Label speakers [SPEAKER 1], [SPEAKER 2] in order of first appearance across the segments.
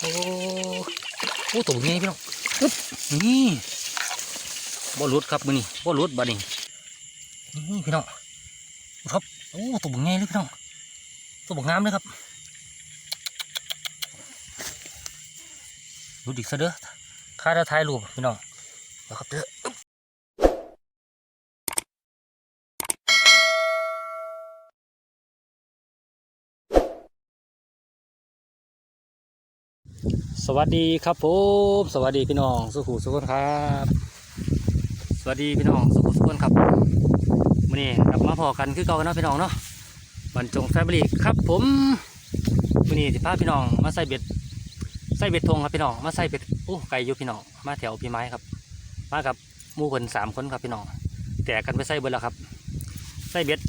[SPEAKER 1] โอ้โอ้ตัวนี้พี่น้องอุ๊บนี่บ่รุดครับมือนี่บ่รุดบัดนี้นี่พี่น้องครับโอ้ตัวบุกไงเลยพี่น้องตัวบุกงามเลยครับดูดิซะเด้อข้าจะถ่ายรูปพี่น้องแล้วครับเด้อ สวัสดีครับผมสวัสดีพี่น้องสุขุสุขคนครับ สวัสดีพี่น้องสุขุสุขคนครับมื่อนี้กลับมาพอกันคือเก่ากันเนาะพี่น้องเนาะบรรจงแฟมิลี่ครับผมมื่อนี้สิพาพี่น้องมาใส่เบ็ดใส่เบ็ดทงครับพี่น้องมาใส่เบ็ดโอ้ไก่อยู่พี่น้องมาแถวพี่ไม้ครับ มากับมู่คนสามคนครับพี่น้องแตกกันไปใส่เบ็ดแล้วครับใส่เบ็ด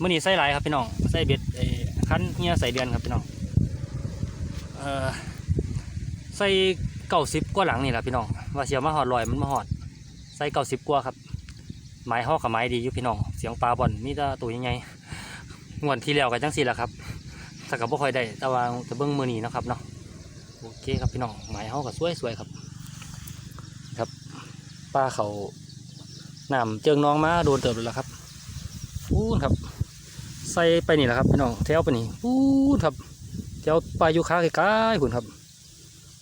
[SPEAKER 1] มื่อนี้ใส่หลายครับพี่น้องใส่เบ็ดไอ้คันเฮียใส่เดือนครับพี่น้องเอ่อ ใส่เก้าสิบกว่าหลังนี่แหละพี่น้องว่าเสียวมาหอดลอยมันมาหอด ใส่เก้าสิบกว่าครับไม้ห่อกับไม้ดีอยู่พี่น้องเสียงปลาบอนมีแต่ตัวใหญ่ๆงวดที่แล้วกันจังสี่แหละครับถ้ากับบ่ค่อยได้แต่ว่าจะเบิ้งมือนีนะครับเนาะโอเคครับพี่น้องไม้ห่อกับสวยๆครับ ครับปลาเขาน้ำเจิงน้องมาโดนเติบเลยละครับพูนครับใส่ไปนี่แหละครับพี่น้องแถวไปนี่พูนครับแถวปลายูคาไกลๆพุ่นครับ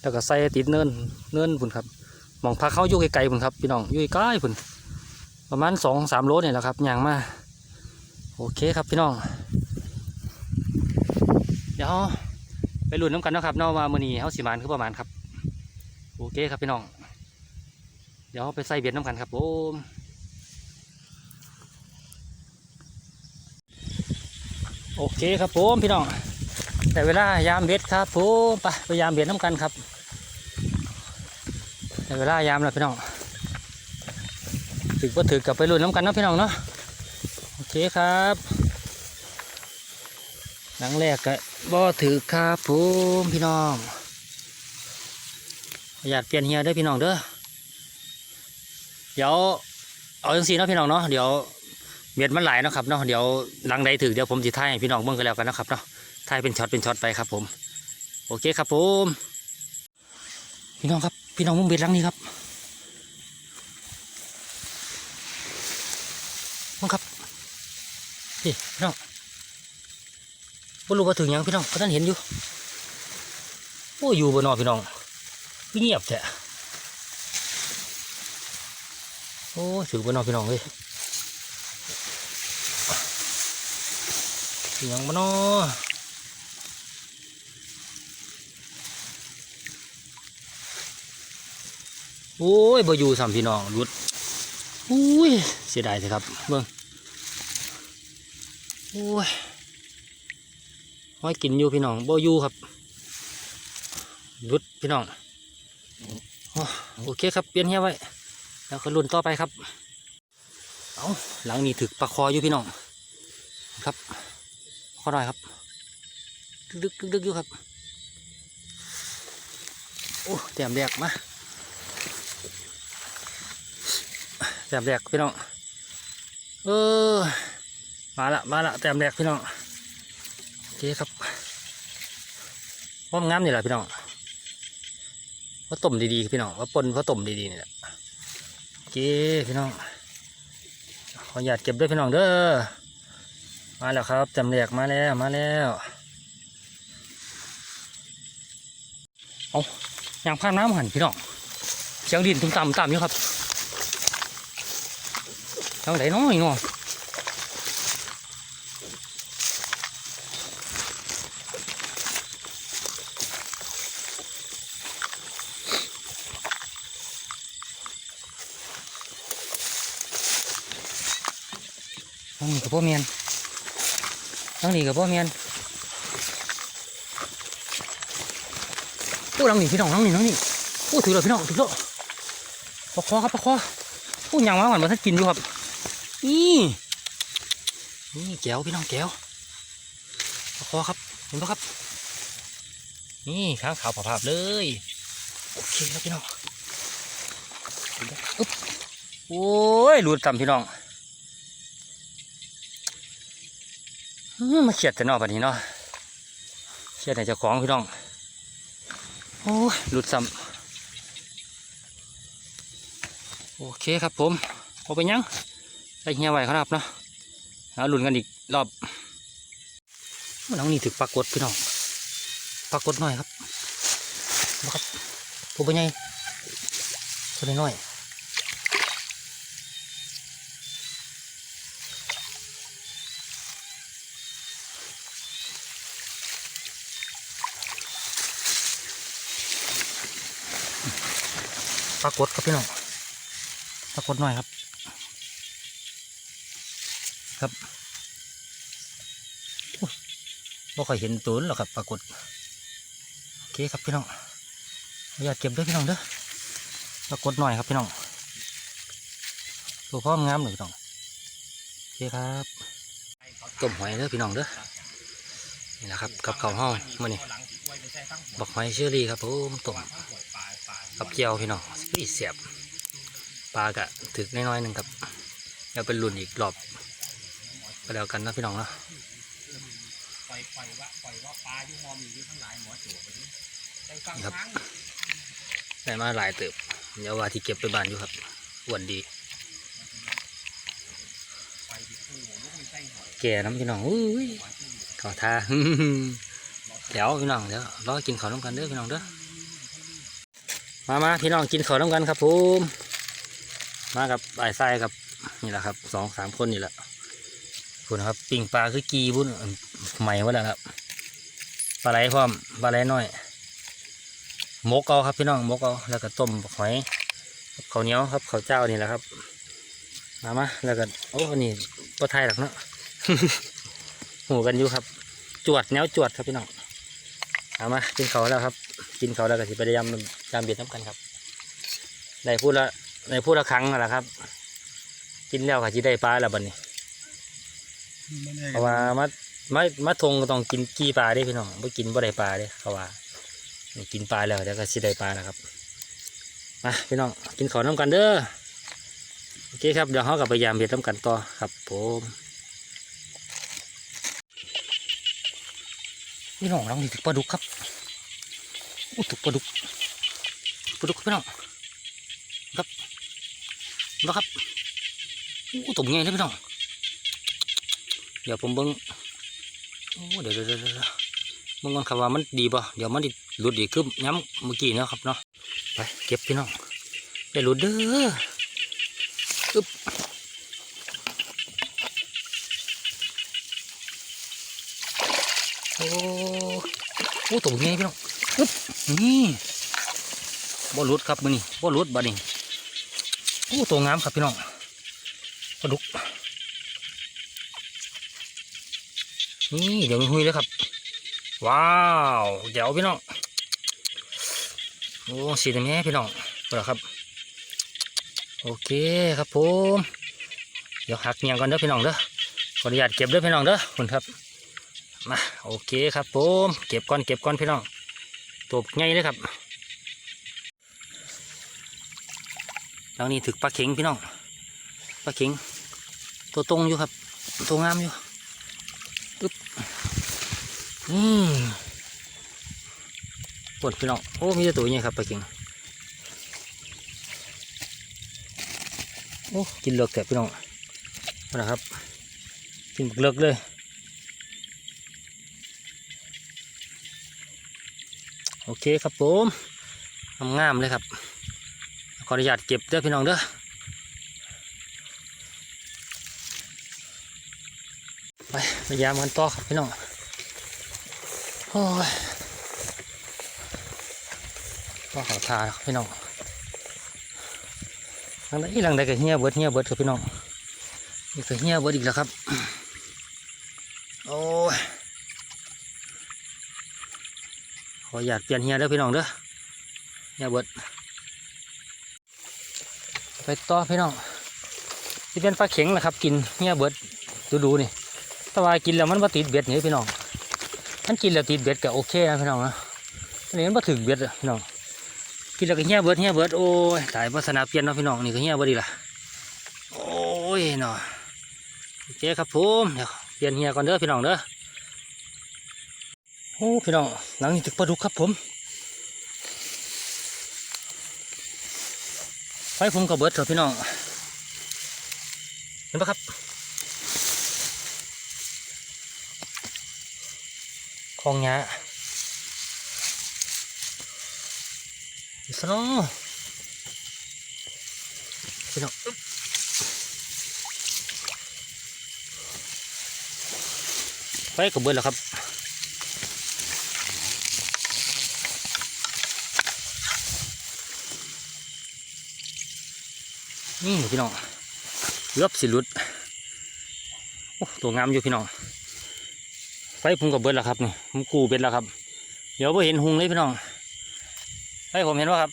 [SPEAKER 1] แล้วก็ใส่ติดเนินเนินพุ่นครับมองพักเขาอยู่ไกลๆพุ่นครับพี่น้องอยู่ใกล้ๆพุ่นประมาณสองสามโลเนี่ยแหละครับย่างมาโอเคครับพี่น้อง เดี๋ยวไปลุ้นน้ำกันนะครับนาะว่ามือนีเฮาสิมานคือประมาณครับ โอเคครับพี่น้อง เดี๋ยวไปใส่เบ็ดน้ำกันครับผมโอเคครับผมพี่น้อง แต่เวลายามเบ็ดครับผมไปไปยามเบ็ดน้ำกันครับในเวลายามแล้วพี่น้องถึกว่าถึกกลับไปลุ้นน้ำกันนะพี่น้องเนาะโอเคครับหลังแรกก็บ่ถือครับผมพี่น้องอยากเปลี่ยนเฮียเด้พี่น้องเด้อเดี๋ยวเอาจังสีนะพี่น้องเนาะเดี๋ยวเบียดมันไหลเนาะครับเนาะเดี๋ยวหลังใดถึกเดี๋ยวผมจะถ่ายให้พี่น้องเบิ่งกันแล้วกันนะครับเนาะ ถ่ายเป็นช็อตเป็นช็อตไปครับ ผม โอเคครับผม พี่น้องครับ พี่น้องมุ้งเบ็ดหลังนี้ครับมึงครับนี่พี่น้องบ่รู้ว่าถึงยังพี่น้องก็ท่านเห็นอยู่โอ้อยู่บนนอพี่น้องเงียบแท้โอ้ถือบนนอพี่น้องเลยถึงยังบนนอ โอ้ยบอยู่สามพี่น้องรุดอุ้ยเสียดายสิครับเบิ่งโอ้ยห้อยกินอยู่พี่น้องบอยู่ครับรุดพี่น้องโอเคครับเปลี่ยนเฮียไว้ แล้วก็รุ่นต่อไปครับเอาหลังนี้ถึกปลาคออยู่พี่น้องครับขอหน่อยครับดึกดึกดึกอยู่ครับโอ้แต้มแดกมา แต้มแรกพี่น้องเออมาละมาละแต้มแรกพี่น้องโอเคครับว่างามนี่แหละพี่น้องว่าต้มดีๆพี่น้องว่าปนว่าต้มดีๆนี่แหละโอเคพี่น้องขออนุญาตเก็บด้วยพี่น้องเด้อมาแล้วครับแต้มแรกมาแล้วมาแล้วเอายางพานน้ำหันพี่น้องเสียงดินตุ้มต่ำต่ำอยู่ครับ ทางไหนน้อยเนาะทางนี้กับพ่อเมียนทางนี้กับพ่อเมียนโอ้หลังนี้พี่น้องหลังนี้หลังนี้โอ้ถือแล้วพี่น้องถือแล้วปะคอครับปะคอโอ้ยังมาหวานมาท่านกินอยู่ครับ นี่นี่แก้วพี่น้องแก้วคอครับเห็นปะครับ นี่ข้างขาวผ่าๆเลยโอเคครับพี่น้องอึ๊บโอ้ยหลุดต่ำพี่น้องมาเขียดแต่นอกแบบนี้เนาะเขียดในจ้าของพี่น้องโอ้ยหลุดซ้ำโอเคครับผมเอาไปยัง ไปเฮียไว้ครับเนาะเอาหลุนกันอีกรอบน้องนี่ถึกปรากฏพี่น้องปรากฏหน่อยครับบ่ครับตัวเป็นไงตัวน้อยปรากฏครับพี่น้องปรากฏหน่อยครับอุ๊ย บ่ค่อยเห็นตัวนั่นหรอกครับปรากฏโอเคครับพี่น้องออนุญาตเก็บด้วยพี่น้องเด้อปรากฏหน่อยครับพี่น้องตัวพร้อมงามเลยพี่น้องโอเคครับต้มหอยเด้อพี่น้องเด้อนี่แหละครับกับข้าวห้องมื่อนี้บักหอยเชอรี่ครับผมต้มกับเจียวพี่น้องนี่เสียบปลากะถึกน้อยๆหนึ่งครับแล้วเป็นรุ่นอีกรอบก็แล้วกันนะพี่น้องเนาะ นี่ครับได้มาหลายเติบเดี๋ยวว่าที่เก็บไปบ้านอยู่ครับอ้วนดีแก่น้ำพี่น้องอุ้ยขอทา เดี๋ยวพี่น้องเดี๋ยวรอกินข้าวน้ำกันเด้อพี่น้องเด้อมามาพี่น้องกินข้าวน้ำกันครับผมมากับไอ้ไส้กับนี่แหละครับสองสามคนนี่แหละคุณนะครับปิ่งปลาคือกีบุ้นใหม่หมดแล้วครับ ปลาไหลพร้อมปลาไหลน้อยหมกเอาครับพี่น้องหมกเอาแล้วก็ต้มหอยกับข้าวเหนียวครับข้าวเจ้านี่แหละครับมามาแล้วก็โอ้นี่ปลาไทยหรอกเนาะหูกันอยู่ครับ จวดแนวจวดครับพี่น้องเอามากินข้าวแล้วครับ กินเขาวแล้วก็สิไปได้ยำยำเบียดน้ำกันครับได้พูดละได้พูดละครั้งนั่นแหละครับ กินแล้วก็จะได้ปลาแล้วบัดนี้เพราะว่ามา มามาทงก็ต้องกินกี้ปลาด้พี่น้องไม่กินบ่ได้ปลาด้เขาว่ากินปลาแล้วเดี๋ยวก็สิได้ปลานะครับมาพี่น้องกินข้าวน้ำกันเด้อโอเคครับเดี๋ยวเขากับไปยามเบียดน้ำกันต่อครับผมพี่น้องลองดิถึกปลาดุกครับอู้ถูกปลาดุกปลาดุกพี่น้องครับนะครับอู้ตุ่มไงเลยพี่น้องเดี๋ยวผมเบิ้ง เดี๋ยวเดี๋ยวเดี๋ยวเดี๋ยวเบิ้งก่อนครับว่ามันดีป่ะเดี๋ยวมันหลุดดีขึ้นย้ำเมื่อกี้เนาะครับเนาะไปเก็บพี่น้องอย่าหลุดเด้ออึ๊บโอ้โอ้ตุ่มไงพี่น้องนี่บ่หลุดครับมือนี่บ่หลุดบัดนี้โอ้ตัวงามครับพี่น้องปลาดุก นี่เดี๋ยวมีหุยเลยครับ ว้าวเดี๋ยวพี่น้องโอ้สีแม่พี่น้องเอาละครับ โอเคครับผมเดี๋ยวหักเงียงก่อนเด้อพี่น้องเด้อขออนุญาตเก็บเด้อพี่น้องเด้อคุณครับมาโอเคครับผมเก็บก่อนเก็บก่อนพี่น้องตัวใหญ่เลยครับแล้วนี่ถึกปลาเข็งพี่น้องปลาเข็งตัวตรงอยู่ครับ ตัวงามอยู่ อืมปวดพี่น้อง โอ้ มีแต่ตัวใหญ่ครับปลาเข็งโอ้ กินเลือกแต่พี่น้องนะครับ กินเลือกเลยโอเคครับผมงามเลยครับ ขออนุญาตเก็บเด้อพี่น้องเด้อ ไปพยายามกันต่อครับพี่น้อง โอ้ยก็ขอทาพี่น้องหลังใดหลังใดก็เฮียเบิดเฮียเบิดครับพี่น้องนี่ก็เฮียเบิดอีกแล้วครับ โอ้ยขออยากเปลี่ยนเฮียเด้อพี่น้องเด้อเฮียเบิดไปต่อพี่น้องที่เป็นปลาเข็งนะครับ กินเฮียเบิดดูดูๆนี่แต่ว่ากินแล้วมันมาติดเบ็ดนี่พี่น้อง ท่านกินแล้วติดเบ็ดก็โอเคนะพี่น้องนะอันนี้มันมาถึงเบ็ดอะพี่น้องกินแล้วก็เหี้ยเบิดเหี้ยเบิดโอ้ยตายโฆษณาเปลี่ยนเนาะพี่น้องนี่ก็เหี้ยเบิดดีละโอ้ยเนาะโอเคครับผมเดี๋ยวเปลี่ยนเหี้ยก่อนเด้อพี่น้องเด้อโอ้พี่น้องหลังนี้ถึกปลาดุกครับผมไฟผมก็เบิดเถอะพี่น้องเห็นปะครับ องหยาอีสโนพี่น้องอึ๊บไฟกับเบิดแล้วครับนี่พี่น้องเกือบสิลุดโอ้ตัวงามอยู่พี่น้อง ไฟผมกับเบิดแล้วครับนี่ผมกูเบ็ดแล้วครับ เดี๋ยวไ่เห็นหุงเลยพี่น้องไฟผมเห็นว่าครับ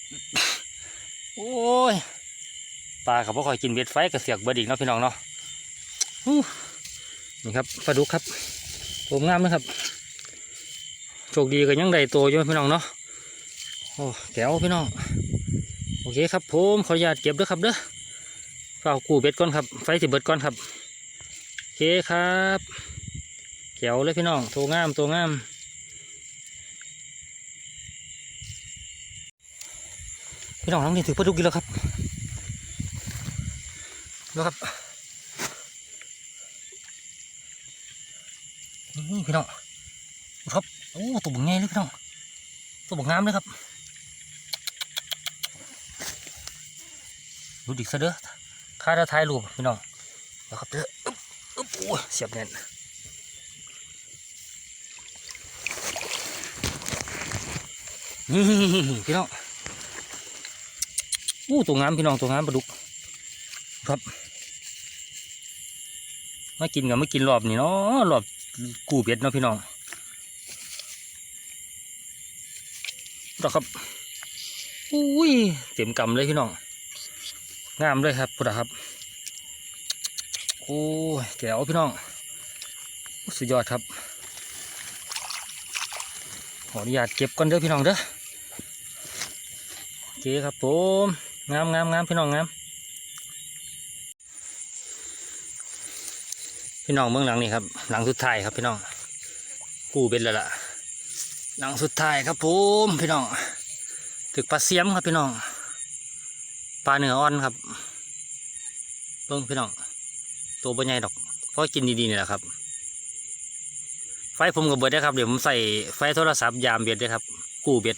[SPEAKER 1] โอ้ยปลากับพ่อคอยกินเบ็ดไฟกับเสียกเบิดอีกเนาะพี่น้องเนาะนี่ครับปลาดุกครับตัวงามนะครับโชคดีก็ยังได้ตัวอยู่พี่น้องเนาะโอ้แก้วพี่น้องโอเคครับผมขออนุญาตเก็บด้วยครับเด้อเฝ้ากูเบ็ดก่อนครับ ไฟสิเบิดก่อนครับโอเคครับ แก้วเลยพี่น้องตัวงามตัวงามพี่น้องทั้งนี้ถือปลาดุกกินแล้วครับแล้วครับนี่พี่น้องครับโอ้ตัวบุ๋งใหญ่เลยพี่น้องตัวบุ๋งงามเลยครับดูดิซะเด้อค่าจะถ่ายรูปพี่น้องแล้วครับเด้อโอ้เสียบแน่น นี่พี่น้องอู้ตัวงามพี่น้องตัวงามปลาดุก ครับมากินกับไม่กินรอบนี่เนาะรอบกูเบ็ดเนาะพี่น้องดอกครับอุ้ยเต็มกำเลยพี่น้องงามเลยครับพุทธครับโอ้ยแก้วพี่น้องสุดยอดครับขออนุญาตเก็บก่อนเด้อพี่น้องเด้อ คครับผมงามงามงามพี่น้องงามพี่น้องเบื้องหลังนี่ครับ หลังสุดท้ายครับพี่น้องกู้เป็นแล้วล่ะ หลังสุดท้ายครับผมพี่น้องถึกปลาเสียมครับพี่น้องปลาเนื้ออ่อนครับเบิ้งพี่น้องตัวบใหญ่ดอกเพราะกินดีๆนี่แหละครับ ไฟผมกับเบิดได้ครับเดี๋ยวผมใส่ไฟโทรศัพท์ยามเบ็ดด้ครับ กู้เบ็ด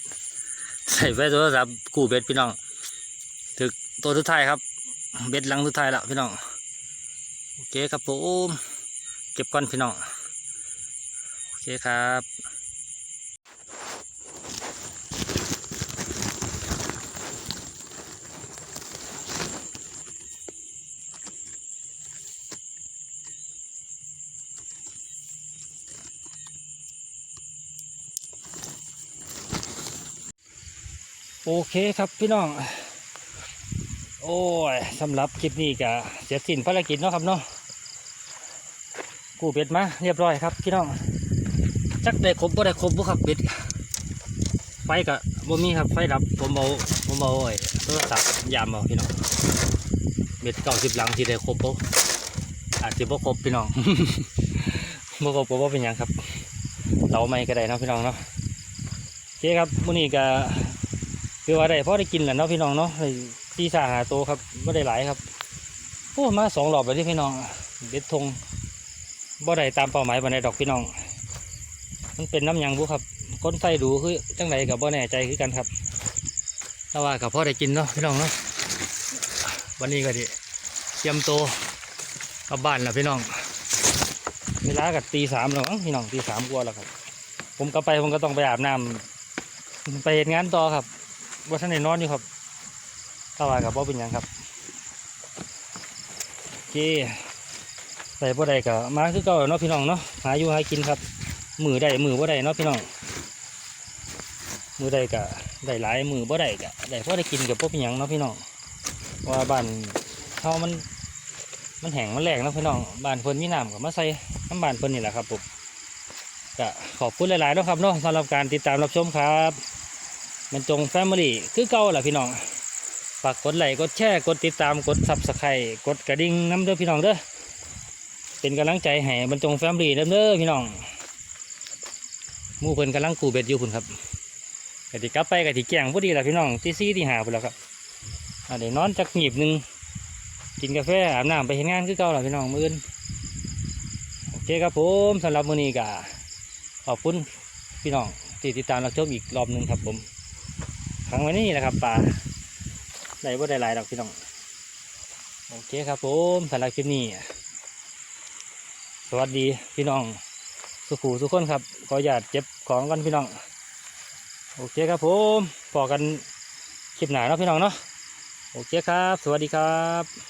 [SPEAKER 1] ใส่ไฟโทรศัพท์กู้เบ็ดพี่น้องถึกตัวทุดท้ายครับ เบ็ดหลังทุดท้ายแล้วพี่น้องโอเคครับผมเก็บก้อนพี่น้องโอเคครับ โอเคครับพี่น้อง โอ้ยสำหรับคลิปนี้ก็เสร็จสิ้นภารกิจเนาะครับเนาะกูเบ็ดมาเรียบร้อยครับพี่น้องจักได้ครบบ่ได้ครบบ่ครับเบ็ดไฟกับบ่มีครับไฟดับผมเอาผมเอาไอ้โทรศัพท์ยามเอาพี่น้องเบ็ดเก้าสิบหลังที่ได้ครบบ่อาจจะบ่ครบพี่น้องบ่ครบบ่เป็นยังครับเราไม่ก็ได้เนาะพี่น้องเนาะโอเคครับมื้อนี้ก็ คือว่าได้พอได้กินแหละเนาะพี่น้องเนาะตีสาหาโตครับไม่ได้หลายครับโอ้มาสองรอบแล้วที่พี่น้องเบ็ดทงบ่ได้ตามเป้าหมายบันไดดอกพี่น้อง มันเป็นน้ำยังบุครับคนไฟดูคือจังไรกับบ่แน่ใจคือกันครับแต่ว่ากับพ่อได้กินเนาะพี่น้องเนาะวันนี้ก็ดิเตรียมโตกลับบ้านแล้วพี่น้อง เวลากับตีสามแล้วพี่น้องตีสามกว่าแล้วครับ ผมกลับไปผมก็ต้องไปอาบน้ำไปเห็นงานต่อครับ ว่าท่านได้นอนอยู่ครับถ้าว่ากับว่เป็นหยังครับโอเคใส่บ่ได้ก็มาคือเก่าเนาะพี่น้องเนาะหาอยู่หากินครับ มือได้มือบ่ได้เนาะพี่น้อง มือได้ก็ได้หลายมือบ่ได้ก็ได้พอได้กินกับพวกเป็นหยังเนาะพี่น้องว่าบ้านเฮามันมันแห้งมันแหลกเนาะพี่น้องบ้านเพิ่นมีน้ำกับมาใส่น้ำบ้านเพิ่นนี่แหละครับผมก็ขอบคุณหลายๆนะครับเนาะสำหรับการติดตามรับชมครับ มันจงแฟมิลี่คือเก่าแหละพี่น้อง ฝากกดไลค์กดแชร์กดติดตามกดซับสไครต์กดกระดิ่งน้ำเด้อพี่น้องเด้อเป็นกำลังใจให้บรรจงแฟมิลี่เด้อเด้อพี่น้องมู่เพิ่นกำลังกูเบ็ดอยู่คุณครับกติกลับไปกติแกงพอดีแหละพี่น้องที่ซี่ที่หาพุ่นแล้วครับเดี๋ยวนอนจักหงีบหนึ่งกินกาแฟอาบน้ำไปเห็นงานคือเก่าล่ะพี่น้องมื้ออื่นโอเคครับผมสำหรับมื้อนี้ก็ขอบคุณพี่น้องที่ติดตามรับชมอีกรอบหนึ่งครับผม ครั้งวันนี้นะครับป่าได้บ่ได้หลายดอกพี่น้องโอเคครับผมสำหรับคลิปนี้สวัสดีพี่น้อง สุขูสุขคนครับ ขออย่าเจ็บของกันพี่น้อง โอเคครับผมพอกันคลิปหนาเนาะพี่น้องเนาะโอเคครับ สวัสดีครับ